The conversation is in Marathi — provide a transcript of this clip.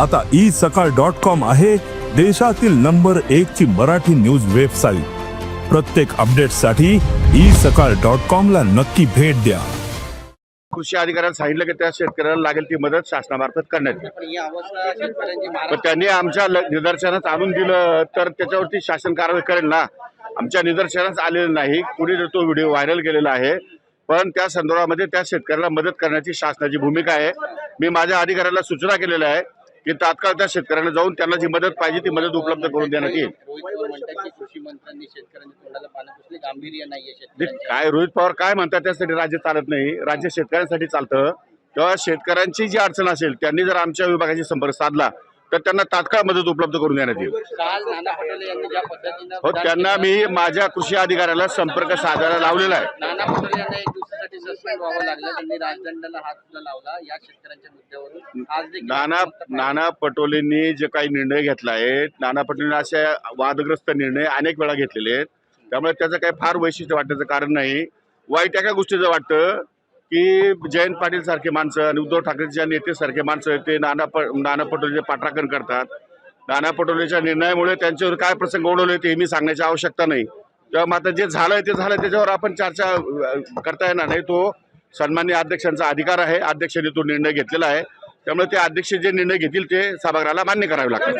आता ई सकाळ डॉट कॉम आहे देशातील नंबर एक ची मराठी न्यूज वेबसाईट. प्रत्येक अपडेटसाठी ई सकाळ डॉट कॉम ला नक्की भेट द्या. कृषी अधिकाऱ्यांना सांगितलं की त्या शेतकऱ्याला लागेल ती मदत शासनामार्फत करण्यात येईल. पण ही अवस्था शेतकऱ्यांची पण महाराष्ट्र त्यांनी आमच्या निदर्शनास आणून दिलं तर त्याच्यावरती शासन कारवाई करेल ना? आमच्या निदर्शनास आलेलं नाही. कुणी तो व्हिडिओ व्हायरल केलेला आहे. पण त्या संदर्भामध्ये त्या शेतकऱ्याला मदत करण्याची शासनाची भूमिका आहे. मी माझ्या अधिकाऱ्याला सूचना केलेल्या आहे की तात्काळ त्या शेतकऱ्यांना जाऊन त्यांना जी मदत पाहिजे ती मदत उपलब्ध करून देण्यात येईल. काय रोहित पवार काय म्हणतात त्यासाठी राज्य चालत नाही राज्य शेतकऱ्यांसाठी चालतं. तेव्हा शेतकऱ्यांची जी अडचण असेल त्यांनी जर आमच्या विभागाशी संपर्क साधला तर त्यांना तात्काळ मदत उपलब्ध करून देण्यात येईल. हो त्यांना मी माझ्या कृषी अधिकाऱ्याला संपर्क साधायला लावलेला आहे. नाना नाना पटोलेंनी जे काही निर्णय घेतला आहे नाना पटोलेंनी असे वादग्रस्त निर्णय अनेक वेळा घेतलेले आहेत. त्यामुळे त्याचं काही फार वैशिष्ट्य वाटण्याचं कारण नाही. वाईट एका गोष्टीचं वाटतं की जयंत पाटील सारखे माणसं आणि उद्धव ठाकरेच्या नेतेसारखे माणसं ते नाना प नाना पटोलेचे पाठराखण करतात. नाना पटोलेच्या निर्णयामुळे त्यांच्यावर काय प्रसंग ओढवले ते मी सांगण्याची आवश्यकता नाही. तेव्हा मग आता जे झालंय ते झालं त्याच्यावर आपण चर्चा करता येणार नाही. तो सन्मान्य अध्यक्षांचा अधिकार आहे. अध्यक्षांनी तो निर्णय घेतलेला आहे. त्यामुळे ते अध्यक्ष जे निर्णय घेतील ते सभागृहाला मान्य करावे लागतील.